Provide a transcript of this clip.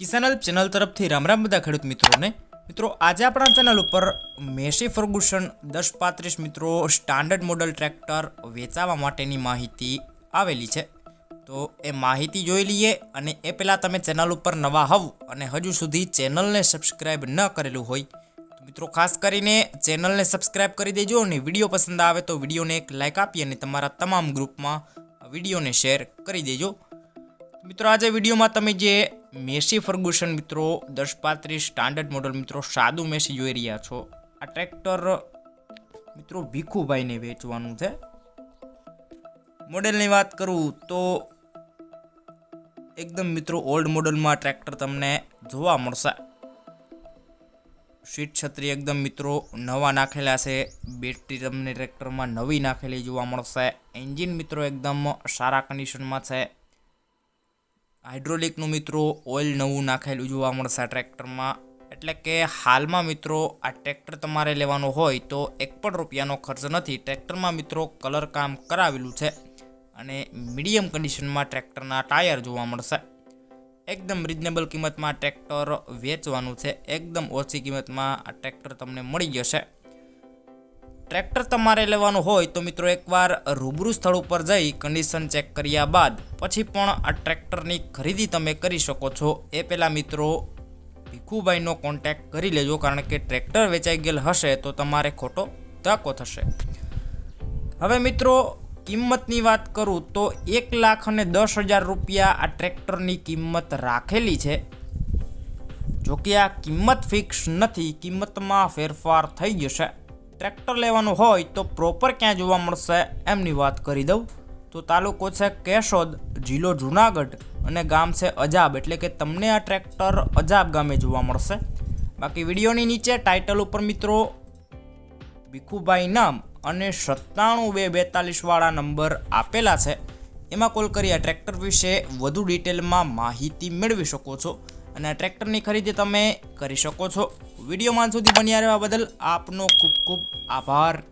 કિસાનલ channel તરફથી રામ રામ બધા ખેડૂત મિત્રોને. મિત્રો, આજે આપણા ચેનલ ઉપર મેસી ફર્ગુસન દસ પાંત્રીસ મિત્રો સ્ટાન્ડર્ડ મોડલ ટ્રેક્ટર વેચાવા માટેની માહિતી આવેલી છે. તો એ માહિતી જોઈ લઈએ અને એ પહેલાં તમે ચેનલ ઉપર નવા હોવ અને હજુ સુધી ચેનલને સબસ્ક્રાઈબ ન કરેલું હોય, તો મિત્રો, ખાસ કરીને ચેનલને સબસ્ક્રાઈબ કરી દેજો અને વીડિયો પસંદ આવે તો વિડીયોને એક લાઇક આપી અને તમારા તમામ ગ્રુપમાં વિડીયોને શેર કરી દેજો. મિત્રો, આજે વિડીયોમાં તમે જે મેસી ફર્ગુસન મિત્રો દસ પાંત્રીસ સ્ટાન્ડર્ડ મોડલ મિત્રો, સાદું મેસી જોઈ રહ્યા છો. આ ટ્રેક્ટર, મિત્રો, ભીખુભાઈને વેચવાનું છે. મોડેલની વાત કરું તો એકદમ મિત્રો, ઓલ્ડ મોડલમાં ટ્રેક્ટર તમને જોવા મળશે. સીટ છત્રી એકદમ મિત્રો, નવા નાખેલા છે. બેટરી તમને ટ્રેક્ટરમાં નવી નાખેલી જોવા મળશે. એન્જિન મિત્રો એકદમ સારા કન્ડિશનમાં છે. હાઇડ્રોલિકનું મિત્રો ઓઇલ નવું નાખેલું જોવા મળશે ટ્રેક્ટરમાં. એટલે કે હાલમાં મિત્રો આ ટ્રેક્ટર તમારે લેવાનું હોય તો એક પણ રૂપિયાનો ખર્ચ નથી. ટ્રેક્ટરમાં મિત્રો કલર કામ કરાવેલું છે અને મીડિયમ કન્ડિશનમાં ટ્રેક્ટરના ટાયર જોવા મળશે. એકદમ રિઝનેબલ કિંમતમાં ટ્રેક્ટર વેચવાનું છે. એકદમ ઓછી કિંમતમાં આ ટ્રેક્ટર તમને મળી જશે. ટ્રેક્ટર તમારે લેવાનું હોય તો મિત્રો એકવાર રૂબરૂ સ્થળ ઉપર જઈ કન્ડિશન ચેક કર્યા બાદ પછી પણ આ ટ્રેક્ટરની ખરીદી તમે કરી શકો છો. એ પહેલાં મિત્રો ભીખુભાઈનો કોન્ટેક્ટ કરી લેજો કારણ કે ટ્રેક્ટર વેચાઈ ગયેલ હશે તો તમારે ખોટો ધક્કો થશે. હવે મિત્રો કિંમતની વાત કરું તો એક લાખ અને દસ હજાર રૂપિયા આ ટ્રેક્ટરની કિંમત રાખેલી છે. જોકે આ કિંમત ફિક્સ નથી, કિંમતમાં ફેરફાર થઈ જશે. ટ્રેક્ટર લેવાનું હોય તો પ્રોપર ક્યાં જોવા મળશે એમની વાત કરી દઉં. તો તાલુકો છે કેશોદ, જિલ્લો જુનાગઢ અને ગામ છે અજાબ. એટલે કે તમને આ ટ્રેક્ટર અજાબ ગામે જોવા મળશે. બાકી વિડીયોની નીચે ટાઇટલ ઉપર મિત્રો, ભીખુભાઈ નામ અને સત્તાણું બે બેતાલીસવાળા નંબર આપેલા છે. એમાં કોલ કરી આ ટ્રેક્ટર વિશે વધુ ડિટેલમાં માહિતી મેળવી શકો છો. અને ટ્રેક્ટરની ખરીદી તમે કરી શકો છો. વિડીયોમાં સુધી બન્યા રહેવા બદલ આપનો ખૂબ ખૂબ આભાર.